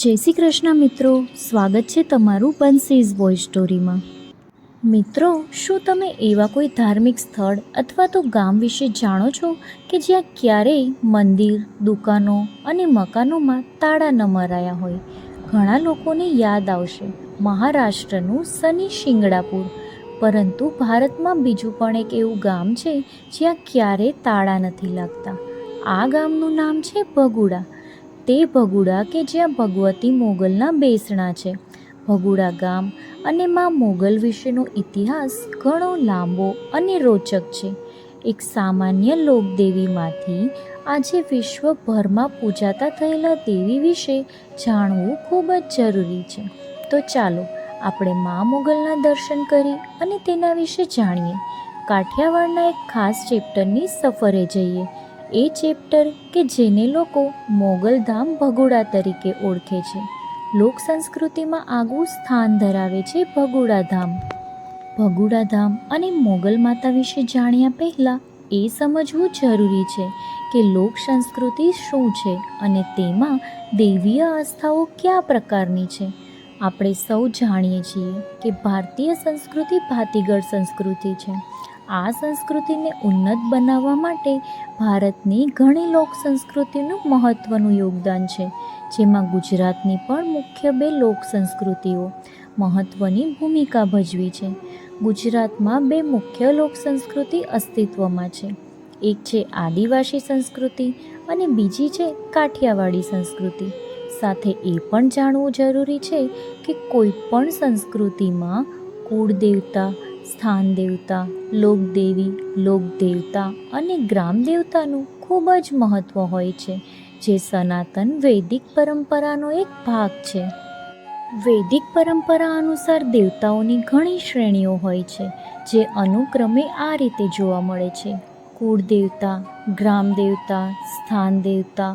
જય શ્રી કૃષ્ણ મિત્રો. સ્વાગત છે તમારું બંસીઝ વોઇસ સ્ટોરીમાં મિત્રો, શું તમે એવા કોઈ ધાર્મિક સ્થળ અથવા તો ગામ વિશે જાણો છો કે જ્યાં ક્યારેય મંદિર, દુકાનો અને મકાનોમાં તાળા ન મરાયા હોય? ઘણા લોકોને યાદ આવશે મહારાષ્ટ્રનું સની શિંગડાપુર. પરંતુ ભારતમાં બીજું પણ એક એવું ગામ છે જ્યાં ક્યારેય તાળા નથી લાગતા. આ ગામનું નામ છે ભગુડા તે ભગુડા કે જ્યાં ભગવતી મોગલના બેસણા છે. ભગુડા ગામ અને માં મોગલ વિશેનો ઇતિહાસ ઘણો લાંબો અને રોચક છે. એક સામાન્ય લોકદેવીમાંથી આજે વિશ્વભરમાં પૂજાતા થયેલા દેવી વિશે જાણવું ખૂબ જ જરૂરી છે. તો ચાલો, આપણે મા મોગલના દર્શન કરી અને તેના વિશે જાણીએ. કાઠિયાવાડના એક ખાસ ચેપ્ટરની સફરે જઈએ. એ ચેપ્ટર કે જેને લોકો મોગલધામ ભગોડા તરીકે ઓળખે છે. લોક સંસ્કૃતિમાં આગવું સ્થાન ધરાવે છે ભગોડાધામ ધામ. ભગુડા ધામ અને મોગલ માતા વિશે જાણ્યા પહેલાં એ સમજવું જરૂરી છે કે લોક સંસ્કૃતિ શું છે અને તેમાં દૈવીય આસ્થાઓ કયા પ્રકારની છે. આપણે સૌ જાણીએ છીએ કે ભારતીય સંસ્કૃતિ ભાતીગળ સંસ્કૃતિ છે. આ સંસ્કૃતિને ઉન્નત બનાવવા માટે ભારતની ઘણી લોક સંસ્કૃતિનું મહત્ત્વનું યોગદાન છે. જેમાં ગુજરાતની પણ મુખ્ય બે લોક સંસ્કૃતિઓ મહત્ત્વની ભૂમિકા ભજવી છે. ગુજરાતમાં બે મુખ્ય લોક સંસ્કૃતિ અસ્તિત્વમાં છે. એક છે આદિવાસી સંસ્કૃતિ અને બીજી છે કાઠિયાવાડી સંસ્કૃતિ. સાથે એ પણ જાણવું જરૂરી છે કે કોઈ પણ સંસ્કૃતિમાં કુળદેવતા સ્થાન દેવતા, લોકદેવી, લોકદેવતા અને ગ્રામ દેવતાનું ખૂબ જ મહત્ત્વ હોય છે, જે સનાતન વૈદિક પરંપરાનો એક ભાગ છે. વૈદિક પરંપરા અનુસાર દેવતાઓની ઘણી શ્રેણીઓ હોય છે, જે અનુક્રમે આ રીતે જોવા મળે છે. કુળદેવતા ગ્રામ દેવતા સ્થાન દેવતા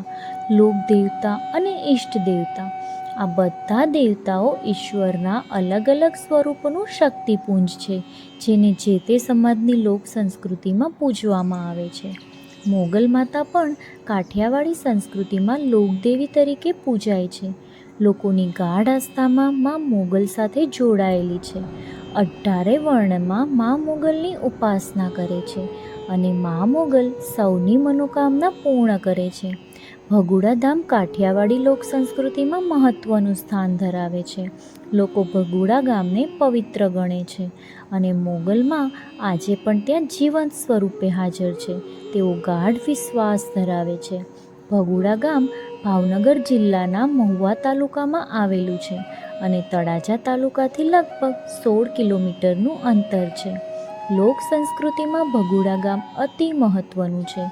લોકદેવતા અને ઈષ્ટ દેવતા આ બધા દેવતાઓ ઈશ્વરના અલગ અલગ સ્વરૂપોનું શક્તિપુંજ છે, જેને જે તે સમાજની લોક સંસ્કૃતિમાં પૂજવામાં આવે છે. મોગલ માતા પણ કાઠિયાવાડી સંસ્કૃતિમાં લોકદેવી તરીકે પૂજાય છે. લોકોની ગાઢ આસ્થામાં મા મોગલ સાથે જોડાયેલી છે. અઢારે વર્ણમાં મા મોગલની ઉપાસના કરે છે અને મા મોગલ સૌની મનોકામના પૂર્ણ કરે છે. ભગુડા ધામ કાઠિયાવાડી લોક સંસ્કૃતિમાં મહત્ત્વનું સ્થાન ધરાવે છે. લોકો ભગુડા ગામને પવિત્ર ગણે છે અને મોગલમાં આજે પણ ત્યાં જીવંત સ્વરૂપે હાજર છે. તેઓ ગાઢ વિશ્વાસ ધરાવે છે. ભગુડા ગામ ભાવનગર જિલ્લાના મહુવા તાલુકામાં આવેલું છે અને તળાજા તાલુકાથી લગભગ સોળ કિલોમીટરનું અંતર છે. લોક સંસ્કૃતિમાં ભગુડા ગામ અતિ મહત્ત્વનું છે.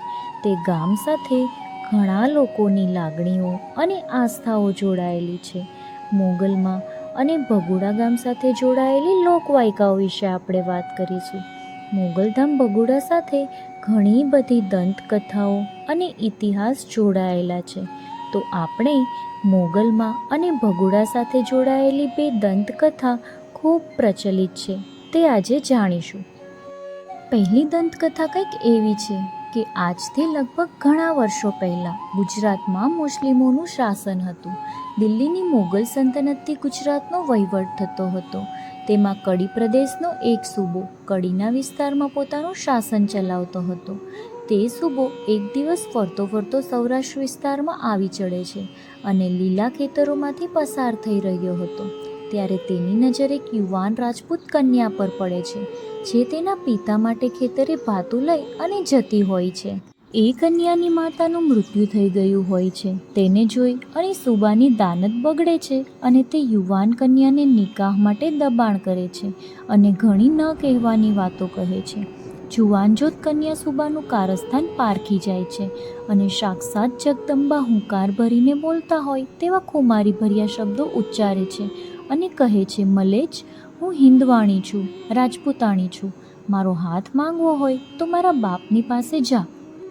તે ગામ સાથે ઘણા લોકોની લાગણીઓ અને આસ્થાઓ જોડાયેલી છે. મોગલમાં અને ભગુડા ગામ સાથે જોડાયેલી લોકવાયકાઓ વિશે આપણે વાત કરીશું. મોગલધામ ભગુડા સાથે ઘણી બધી દંતકથાઓ અને ઇતિહાસ જોડાયેલા છે. તો આપણે મોગલમાં અને ભગુડા સાથે જોડાયેલી બે દંતકથા ખૂબ પ્રચલિત છે. તે આજે જાણીશું. પહેલી દંતકથા કંઈક એવી છે. કે આજથી લગભગ ઘણા વર્ષો પહેલાં ગુજરાતમાં મુસ્લિમોનું શાસન હતું. દિલ્હીની મોગલ સલ્તનતથી ગુજરાતનો વહીવટ થતો હતો. તેમાં કડી પ્રદેશનો એક સૂબો કડીના વિસ્તારમાં પોતાનું શાસન ચલાવતો હતો. તે સૂબો એક દિવસ ફરતો ફરતો સૌરાષ્ટ્ર વિસ્તારમાં આવી ચડે છે અને લીલા ખેતરોમાંથી પસાર થઈ રહ્યો હતો. ત્યારે તેની નજર એક યુવાન રાજપૂત કન્યા પર પડે છે, જે તેના પિતા માટે ખેતરે ભાતું લઈ અને જતી હોય છે. એ કન્યાની માતાનું મૃત્યુ થઈ ગયું હોય છે, તેને જોઈ અને સુબાની દાનત બગડે છે અને તે યુવાન કન્યાને નિકાહ માટે દબાણ કરે છે અને ઘણી ન કહેવાની વાતો કહે છે. જુવાનજોત કન્યા સુબાનું કારસ્થાન પારખી જાય છે અને સાક્ષાત જગદંબા હુંકાર ભરીને બોલતા હોય તેવા ખુમારી ભર્યા શબ્દો ઉચ્ચારે છે અને કહે છે મલેચ હું હિન્દવાણી છું, રાજપૂતાણી છું. મારો હાથ માંગવો હોય તો મારા બાપની પાસે જા.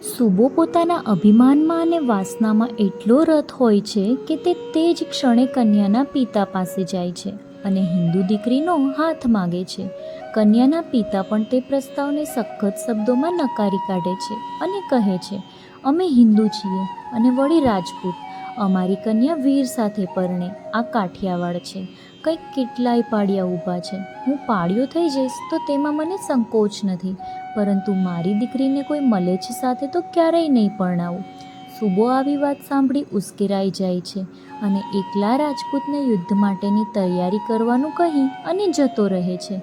સુબો પોતાના અભિમાનમાં અને વાસનામાં એટલો રથ હોય છે કે તે તે જ ક્ષણે કન્યાના પિતા પાસે જાય છે અને હિન્દુ દીકરીનો હાથ માગે છે. કન્યાના પિતા પણ તે પ્રસ્તાવને સખત શબ્દોમાં નકારી કાઢે છે અને કહે છે, અમે હિન્દુ છીએ અને વળી રાજપૂત અમારી કન્યા વીર સાથે પરણે આ કાઠિયાવાડ છે. કંઈક કેટલાય પાડિયા ઊભા છે. હું પાડિયો થઈ જઈશ તો તેમાં મને સંકોચ નથી. પરંતુ મારી દીકરીને કોઈ મલેચ્છ સાથે તો ક્યારેય નહીં પરણાવું. સુબો આવી વાત સાંભળી ઉશ્કેરાઈ જાય છે અને એકલા રાજપૂતને યુદ્ધ માટેની તૈયારી કરવાનું કહી અને જતો રહે છે.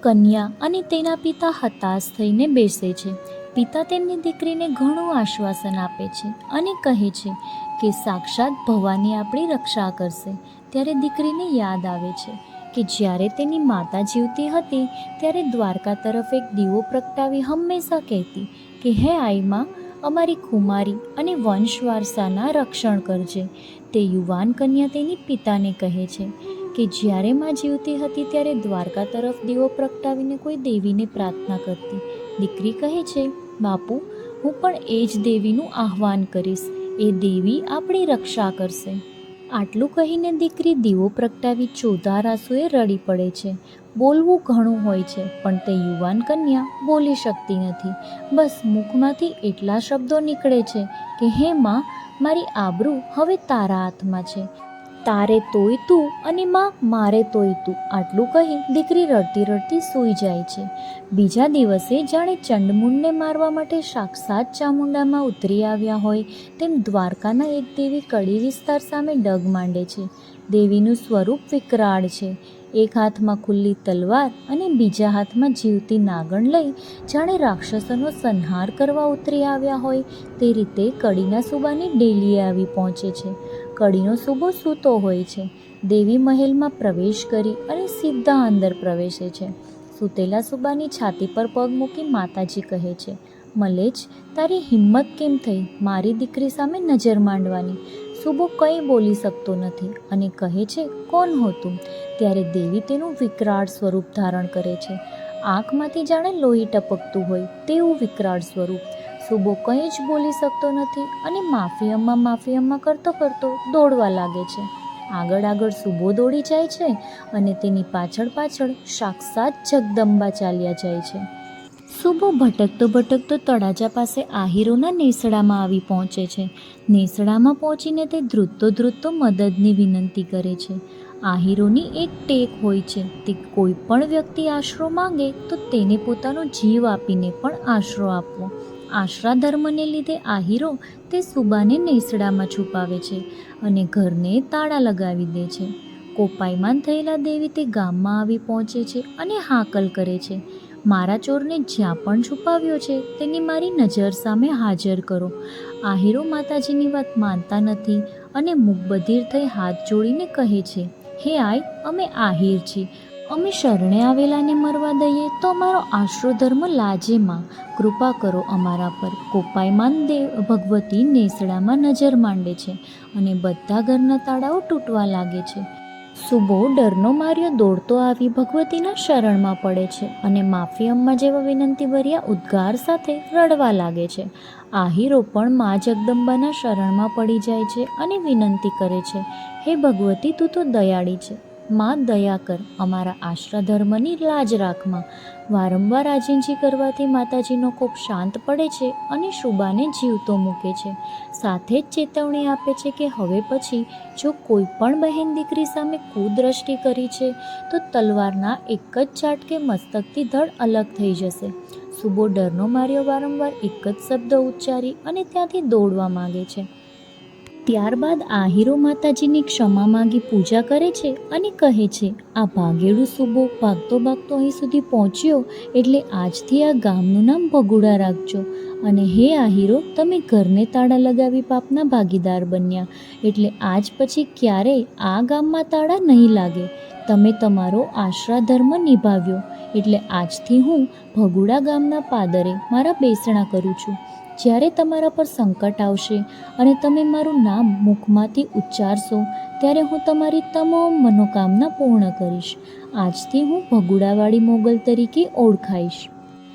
કન્યા અને તેના પિતા હતાશ થઈને બેસે છે. પિતા તેમની દીકરીને ઘણું આશ્વાસન આપે છે અને કહે છે કે સાક્ષાત ભવાની આપણી રક્ષા કરશે. ત્યારે દીકરીને યાદ આવે છે કે જ્યારે તેની માતા જીવતી હતી, ત્યારે દ્વારકા તરફ એક દીવો પ્રગટાવી હંમેશા કહેતી કે, હે આઈમાં, અમારી કુમારી અને વંશ વારસાના રક્ષણ કરજે. તે યુવાન કન્યા તેની પિતાને કહે છે કે, જ્યારે માં જીવતી હતી, ત્યારે દ્વારકા તરફ દીવો પ્રગટાવીને કોઈ દેવીને પ્રાર્થના કરતી. દીકરી કહે છે, બાપુ, હું પણ એ જ દેવીનું આહ્વાન કરીશ. એ દેવી આપણી રક્ષા કરશે. આટલું કહીને દીકરી દીવો પ્રગટાવી ચોધાર આંસુએ રડી પડે છે. બોલવું ઘણું હોય છે, પણ તે યુવાન કન્યા બોલી શકતી નથી. બસ મુખમાંથી એટલા શબ્દો નીકળે છે કે, હે માં, મારી આબરૂ હવે તારા હાથમાં છે. તારે તોય તું અને માં મારે તોય તું આટલું કહી દીકરી રડતી રડતી સૂઈ જાય છે. બીજા દિવસે જાણે ચંડમુંડને મારવા માટે સાક્ષાત ચામુંડામાં ઉતરી આવ્યા હોય તેમ દ્વારકાના એક દેવી કડી વિસ્તાર સામે ડગ માંડે છે. દેવીનું સ્વરૂપ વિકરાળ છે. એક હાથમાં ખુલ્લી તલવાર અને બીજા હાથમાં જીવતી નાગણ લઈ જાણે રાક્ષસોનો સંહાર કરવા ઉતરી આવ્યા હોય તે રીતે કડીના સુબાની ડેલીએ આવી પહોંચે છે. કડીનો સુબો સૂતો હોય છે. દેવી મહેલમાં પ્રવેશ કરી અને સીધા અંદર પ્રવેશે છે. સૂતેલા સુબાની છાતી પર પગ મૂકી માતાજી કહે છે મલેજ તારી હિંમત કેમ થઈ? મારી દીકરી સામે નજર માંડવાની. સુબો કંઈ બોલી શકતો નથી અને કહે છે, કોણ હોતું ત્યારે દેવી તેનું વિકરાળ સ્વરૂપ ધારણ કરે છે. આંખમાંથી જાણે લોહી ટપકતું હોય તેવું વિકરાળ સ્વરૂપ. સુબો કંઈ જ બોલી શકતો નથી અને માફી અમ્મા માફી અમ્મા કરતો કરતો દોડવા લાગે છે. આગળ આગળ સુબો દોડી જાય છે અને તેની પાછળ પાછળ સાક્ષાત જગદંબા ચાલ્યા જાય છે. સુબો ભટકતો ભટકતો તળાજા પાસે આહીરોના નેસડામાં આવી પહોંચે છે. નેસડામાં પહોંચીને તે ધ્રુતતો ધ્રુતતો મદદની વિનંતી કરે છે. આહીરોની એક ટેક હોય છે, તે કોઈ પણ વ્યક્તિ આશરો માંગે તો તેને પોતાનો જીવ આપીને પણ આશરો આપવો. આશરા ધર્મને લીધે હીરો તે સુબાને નેસડામાં છુપાવે છે અને ઘરને તાળા લગાવી દે છે. કોપાયમાન થયેલા દેવી તે ગામમાં આવી પહોંચે છે અને હાકલ કરે છે. મારા ચોરને જ્યાં પણ છુપાવ્યો છે તેની મારી નજર સામે હાજર કરો. આહીરો માતાજીની વાત માનતા નથી અને મુકબધીર થઈ હાથ જોડીને કહે છે, હે આય અમે આહીર છીએ. અમે શરણે આવેલાને મરવા દઈએ તો અમારો આશરો ધર્મ લાજે માં. કૃપા કરો અમારા પર. કોપાયમાન દેવ ભગવતી નેસડામાં નજર માંડે છે અને બધા ઘરના તાળાઓ તૂટવા લાગે છે. સુબો ડરનો માર્યો દોડતો આવી ભગવતીના શરણમાં પડે છે અને માફી અમ્મા જેવા વિનંતી ભર્યા ઉદ્ગાર સાથે રડવા લાગે છે. આહીરો પણ મા જગદંબાના શરણમાં પડી જાય છે અને વિનંતી કરે છે, હે ભગવતી, તું તો દયાળી છે. માં દયા કર, અમારા આશરા ધર્મની લાજ રાખમાં. વારંવાર આજીંજી કરવાથી માતાજીનો કોપ શાંત પડે છે અને શુબાને જીવતો મૂકે છે. સાથે જ ચેતવણી આપે છે કે હવે પછી જો કોઈ પણ બહેન દીકરી સામે કુદ્રષ્ટિ કરી છે, તો તલવારના એક જ ઝાટકે મસ્તકથી ધડ અલગ થઈ જશે. સુબો ડરનો માર્યો વારંવાર એક જ શબ્દ ઉચ્ચારી અને ત્યાંથી દોડવા માગે છે. ત્યારબાદ આહિરો માતાજીની ક્ષમા માંગી પૂજા કરે છે અને કહે છે, આ ભાગેડું સુબો ભાગતો ભાગતો અહીં સુધી પહોંચ્યો એટલે આજથી આ ગામનું નામ ભગુડા રાખજો. અને હે આહિરો તમે ઘરને તાળા લગાવી પાપના ભાગીદાર બન્યા. એટલે આજ પછી ક્યારેય આ ગામમાં તાળા નહીં લાગે. તમે તમારો આશરા ધર્મ નિભાવ્યો. એટલે આજથી હું ભગુડા ગામના પાદરે મારા બેસણા કરું છું. જ્યારે તમારા પર સંકટ આવશે અને તમે મારું નામ મુખમાંથી ઉચ્ચારશો, ત્યારે હું તમારી તમામ મનોકામના પૂર્ણ કરીશ. આજથી હું ભગુડાવાળી મોગલ તરીકે ઓળખાઈશ.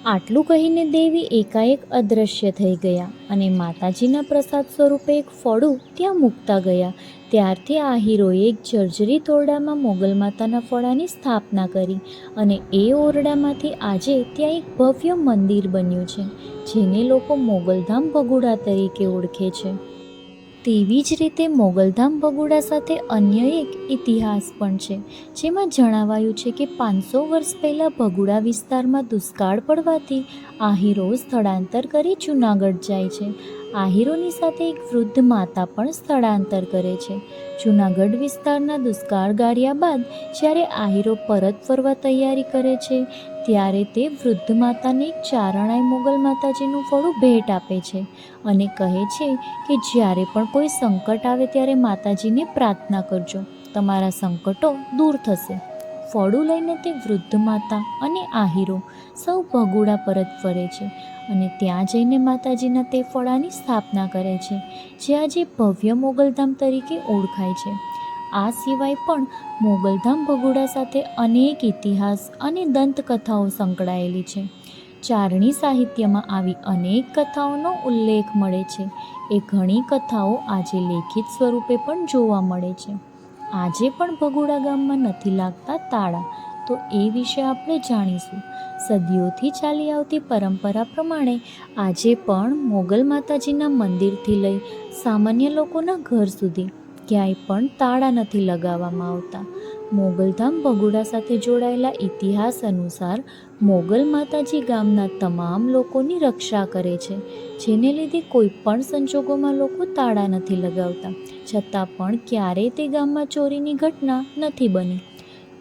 આટલું કહીને દેવી એકાએક અદૃશ્ય થઈ ગયા અને માતાજીના પ્રસાદ સ્વરૂપે એક ફળું ત્યાં મૂકતા ગયા. ત્યારથી આ હીરોએ એક જર્જરી ઓરડામાં મોગલ માતાના ફળાની સ્થાપના કરી અને એ ઓરડામાંથી આજે ત્યાં એક ભવ્ય મંદિર બન્યું છે, જેને લોકો મોગલધામ ભગુડા તરીકે ઓળખે છે. તેવી જ રીતે મોગલધામ ભગોડા સાથે અન્ય એક ઇતિહાસ પણ છે, જેમાં જણાવાયું છે કે પાંચસો વર્ષ પહેલાં ભગોડા વિસ્તારમાં દુષ્કાળ પડવાથી આહીરો સ્થળાંતર કરી જૂનાગઢ જાય છે. આહીરોની સાથે એક વૃદ્ધ માતા પણ સ્થળાંતર કરે છે. જૂનાગઢ વિસ્તારના દુષ્કાળ ગાળ્યા બાદ જ્યારે આહીરો પરત ફરવા તૈયારી કરે છે ત્યારે તે વૃદ્ધ માતાને ચારણાઈ મોગલ માતાજીનું ફળું ભેટ આપે છે અને કહે છે કે જ્યારે પણ કોઈ સંકટ આવે ત્યારે માતાજીને પ્રાર્થના કરજો. તમારા સંકટો દૂર થશે. ફળું લઈને તે વૃદ્ધ માતા અને આહીરો સૌ ભગોડા પરત ફરે છે અને ત્યાં જઈને માતાજીના તે ફળાની સ્થાપના કરે છે, જે આજે ભવ્ય મોગલધામ તરીકે ઓળખાય છે. આ સિવાય પણ મોગલધામ ભગોડા સાથે અનેક ઇતિહાસ અને દંતકથાઓ સંકળાયેલી છે. ચારણી સાહિત્યમાં આવી અનેક કથાઓનો ઉલ્લેખ મળે છે. એ ઘણી કથાઓ આજે લેખિત સ્વરૂપે પણ જોવા મળે છે. આજે પણ ભગોડા ગામમાં નથી લાગતા તાળા. તો એ વિશે આપણે જાણીશું. સદીઓથી ચાલી આવતી પરંપરા પ્રમાણે આજે પણ મોગલ માતાજીના મંદિરથી લઈ સામાન્ય લોકોના ઘર સુધી ક્યાંય પણ તાળા નથી લગાવવામાં આવતા. મોગલધામ ભગુડા સાથે જોડાયેલા ઇતિહાસ અનુસાર મોગલ માતાજી ગામના તમામ લોકોની રક્ષા કરે છે. જેને લીધે કોઈ પણ સંજોગોમાં લોકો તાળા નથી લગાવતા. છતાં પણ ક્યારેય તે ગામમાં ચોરીની ઘટના નથી બની.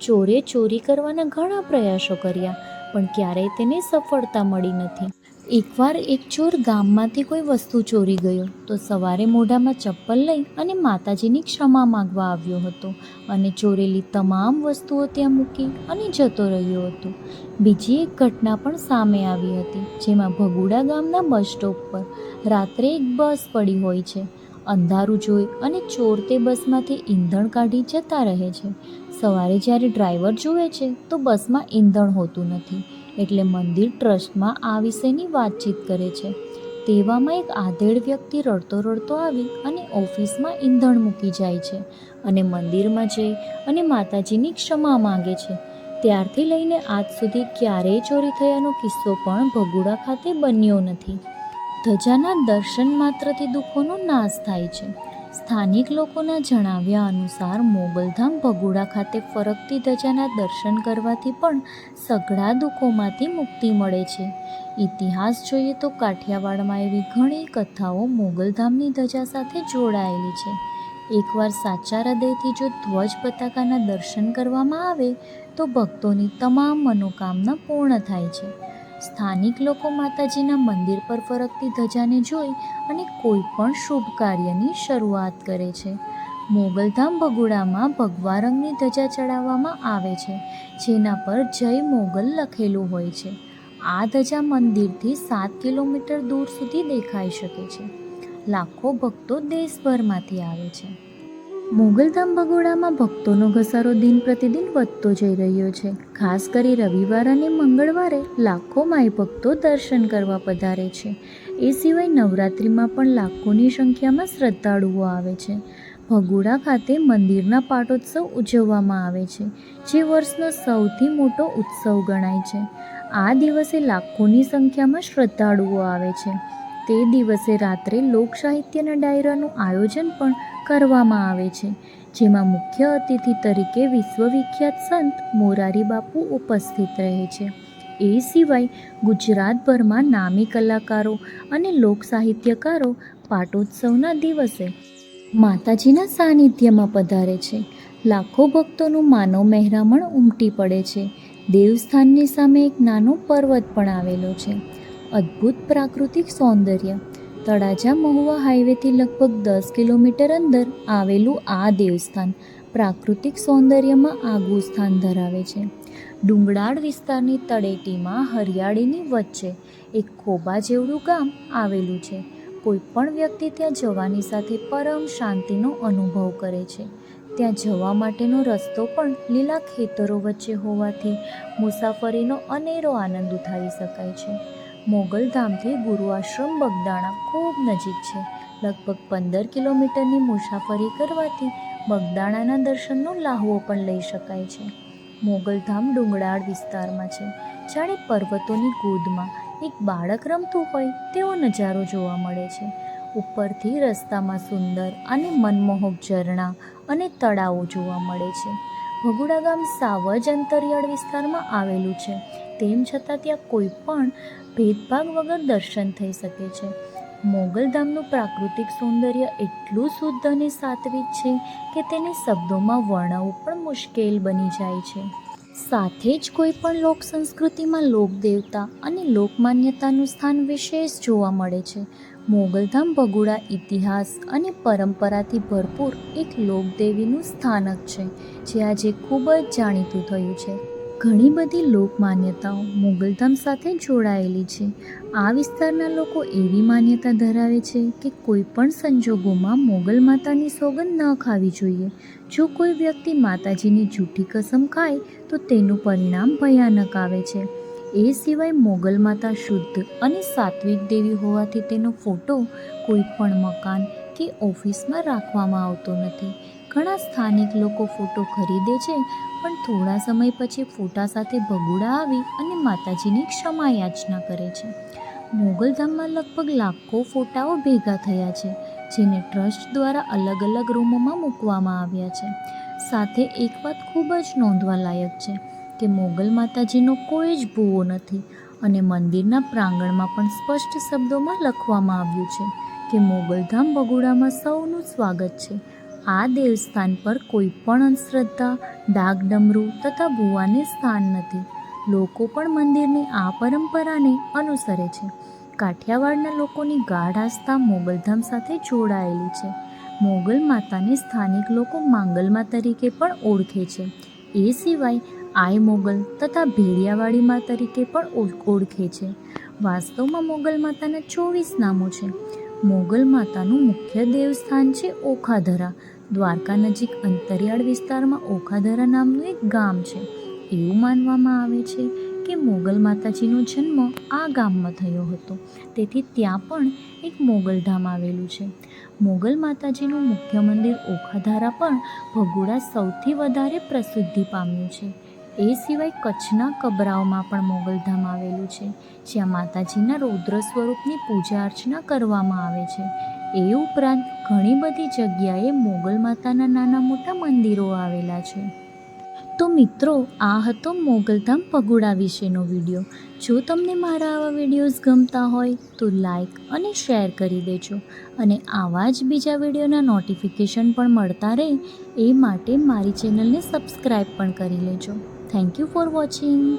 ચોરે ચોરી કરવાના ઘણા પ્રયાસો કર્યા, પણ ક્યારેય તેને સફળતા મળી નથી. એકવાર એક ચોર ગામમાંથી કોઈ વસ્તુ ચોરી ગયો તો સવારે મોઢામાં ચપ્પલ લઈ અને માતાજીની ક્ષમા માગવા આવ્યો હતો અને ચોરેલી તમામ વસ્તુઓ ત્યાં મૂકી અને જતો રહ્યો હતો. બીજી એક ઘટના પણ સામે આવી હતી, જેમાં ભગુડા ગામના બસ સ્ટોપ પર રાત્રે એક બસ પડી હોય છે. અંધારું જોઈ અને ચોર તે બસમાંથી ઈંધણ કાઢી જતા રહે છે. સવારે જ્યારે ડ્રાઈવર જુએ છે તો બસમાં ઈંધણ હોતું નથી. એટલે મંદિર ટ્રસ્ટમાં આ વિષયની વાતચીત કરે છે. તેવામાં એક આધેડ વ્યક્તિ રડતો રડતો આવી અને ઓફિસમાં ઈંધણ મૂકી જાય છે અને મંદિરમાં જઈ અને માતાજીની ક્ષમા માંગે છે. ત્યારથી લઈને આજ સુધી ક્યારેય ચોરી થયાનો કિસ્સો પણ ભગુડા ખાતે બન્યો નથી. ધજાના દર્શન માત્રથી દુઃખોનો નાશ થાય છે. સ્થાનિક લોકોના જણાવ્યા અનુસાર, મોગલધામ ભગોડા ખાતે ફરકતી ધજાના દર્શન કરવાથી પણ સઘળા દુઃખોમાંથી મુક્તિ મળે છે. ઇતિહાસ જોઈએ તો કાઠિયાવાડમાં એવી ઘણી કથાઓ મોગલધામની ધજા સાથે જોડાયેલી છે. એકવાર સાચા હૃદયથી જો ધ્વજ પતાકાના દર્શન કરવામાં આવે, તો ભક્તોની તમામ મનોકામના પૂર્ણ થાય છે. સ્થાનિક લોકો માતાજીના મંદિર પર ફરકતી ધજાને જોઈ અને કોઈ પણ શુભ કાર્યની શરૂઆત કરે છે. મોગલધામ ભગોડામાં ભગવા રંગની ધજા ચડાવવામાં આવે છે, જેના પર જય મોગલ લખેલું હોય છે. આ ધજા મંદિરથી સાત કિલોમીટર દૂર સુધી દેખાઈ શકે છે. લાખો ભક્તો દેશભરમાંથી આવે છે. મોગલધામ ભગોડામાં ભક્તોનો ઘસારો દિન પ્રતિદિન વધતો જઈ રહ્યો છે. ખાસ કરી રવિવાર અને મંગળવારે લાખો માય ભક્તો દર્શન કરવા પધારે છે. એ સિવાય નવરાત્રિમાં પણ લાખોની સંખ્યામાં શ્રદ્ધાળુઓ આવે છે. ભગોડા ખાતે મંદિરના પાટોત્સવ ઉજવવામાં આવે છે, જે વર્ષનો સૌથી મોટો ઉત્સવ ગણાય છે. આ દિવસે લાખોની સંખ્યામાં શ્રદ્ધાળુઓ આવે છે. તે દિવસે રાત્રે લોકસાહિત્યના ડાયરાનું આયોજન પણ કરવામાં આવે છે, જેમાં મુખ્ય અતિથિ તરીકે વિશ્વવિખ્યાત સંત મોરારી બાપુ ઉપસ્થિત રહે છે. એ સિવાય ગુજરાતભરમાં નામી કલાકારો અને લોક સાહિત્યકારો પાટોત્સવના દિવસે માતાજીના સાનિધ્યમાં પધારે છે. લાખો ભક્તોનું માનવ મહેરામણ ઉમટી પડે છે. દેવસ્થાનની સામે એક નાનો પર્વત પણ આવેલો છે. અદ્ભુત પ્રાકૃતિક સૌંદર્ય તળાજા મહુવા હાઈવેથી લગભગ દસ કિલોમીટર અંદર આવેલું આ દેવસ્થાન પ્રાકૃતિક સૌંદર્યમાં આગવું સ્થાન ધરાવે છે. ડુંગરાળ વિસ્તારની તળેટીમાં હરિયાળીની વચ્ચે એક ખોબા જેવડું ગામ આવેલું છે. કોઈ પણ વ્યક્તિ ત્યાં જવાની સાથે પરમ શાંતિનો અનુભવ કરે છે. ત્યાં જવા માટેનો રસ્તો પણ લીલા ખેતરો વચ્ચે હોવાથી મુસાફરીનો અનેરો આનંદ ઉઠાવી શકાય છે. મોગલધામથી ગુરુ આશ્રમ બગદાણા ખૂબ નજીક છે. લગભગ પંદર કિલોમીટરની મુસાફરી કરવાથી બગદાણાના દર્શનનો લાહવો પણ લઈ શકાય છે. મોગલધામ ડુંગરાળ વિસ્તારમાં છે. જાણે પર્વતોની ગોદમાં એક બાળક રમતું હોય તેવો નજારો જોવા મળે છે. ઉપરથી રસ્તામાં સુંદર અને મનમોહક ઝરણા અને તળાવો જોવા મળે છે. ભગુડા ગામ સાવજ અંતરિયાળ વિસ્તારમાં આવેલું છે. તેમ છતાં ત્યાં કોઈ પણ ભેદભાવ વગર દર્શન થઈ શકે છે. મોગલધામનું પ્રાકૃતિક સૌંદર્ય એટલું શુદ્ધ અને સાત્વિક છે કે તેને શબ્દોમાં વર્ણવવું પણ મુશ્કેલ બની જાય છે. સાથે જ કોઈ પણ લોક સંસ્કૃતિમાં લોકદેવતા અને લોકમાન્યતાનું સ્થાન વિશેષ જોવા મળે છે. મોગલધામ ભગુડા ઇતિહાસ અને પરંપરાથી ભરપૂર એક લોકદેવીનું સ્થાનક છે, જે આજે ખૂબ જ જાણીતું થયું છે. ઘણી બધી લોકમાન્યતાઓ મોગલધામ સાથે જોડાયેલી છે. આ વિસ્તારના લોકો એવી માન્યતા ધરાવે છે કે કોઈ પણ સંજોગોમાં મોગલ માતાની સોગંદ ન ખાવી જોઈએ. જો કોઈ વ્યક્તિ માતાજીની જૂઠી કસમ ખાય, તો તેનું પરિણામ ભયાનક આવે છે. એ સિવાય મોગલ માતા શુદ્ધ અને સાત્વિક દેવી હોવાથી તેનો ફોટો કોઈ પણ મકાન કે ઓફિસમાં રાખવામાં આવતો નથી. ઘણા સ્થાનિક લોકો ફોટો ખરીદે છે, પણ થોડા સમય પછી ફોટા સાથે ભગુડા આવી અને માતાજીની ક્ષમા યાચના કરે છે. મોગલધામમાં લગભગ લાખો ફોટાઓ ભેગા થયા છે, જેને ટ્રસ્ટ દ્વારા અલગ અલગ રૂમોમાં મૂકવામાં આવ્યા છે. સાથે એક વાત ખૂબ જ નોંધવા લાયક છે કે મોગલ માતાજીનો કોઈ જ ભૂવો નથી અને મંદિરના પ્રાંગણમાં પણ સ્પષ્ટ શબ્દોમાં લખવામાં આવ્યું છે કે મોગલધામ બગુડામાં સૌનું સ્વાગત છે આ દેવસ્થાન પર કોઈ પણ અંધશ્રદ્ધા ડાગડમરું ડમરૂ તથા ભૂવાને સ્થાન નથી. લોકો પણ મંદિરની આ પરંપરાને અનુસરે છે. કાઠિયાવાડના લોકોની ગાઢ આસ્થા મોગલધામ સાથે જોડાયેલી છે. મોગલ માતાને સ્થાનિક લોકો માંગલમાં તરીકે પણ ઓળખે છે. એ સિવાય, આઈ મોગલ તથા ભેડિયાવાડી મા તરીકે પણ ઓળખે છે. વાસ્તવમાં મોગલ માતાના ચોવીસ નામો છે. મોગલ માતાનું મુખ્ય દેવસ્થાન છે ઓખાધરા. દ્વારકા નજીક અંતરિયાળ વિસ્તારમાં ઓખાધરા નામનું એક ગામ છે. એવું માનવામાં આવે છે કે મોગલ માતાજીનો જન્મ આ ગામમાં થયો હતો. તેથી ત્યાં પણ એક મોગલધામ આવેલું છે. મોગલ માતાજીનું મુખ્ય મંદિર ઓખાધારા પણ ભગોડા સૌથી વધારે પ્રસિદ્ધિ પામ્યું છે. એ સિવાય કચ્છના કબરાઓમાં પણ મોગલધામ આવેલું છે, જ્યાં માતાજીના રૌદ્ર સ્વરૂપની પૂજા અર્ચના કરવામાં આવે છે. એ ઉપરાંત ઘણી બધી જગ્યાએ મોગલ માતાના નાના મોટા મંદિરો આવેલા છે. તો મિત્રો, આ હતો મોગલધામ પગોડા વિશેનો વીડિયો. જો તમને મારા આવા વિડીયોઝ ગમતા હોય, તો લાઈક અને શેર કરી દેજો. અને આવા જ બીજા વિડીયોના નોટિફિકેશન પણ મળતા રહે, એ માટે મારી ચેનલને સબસ્ક્રાઈબ પણ કરી લેજો. Thank you for watching.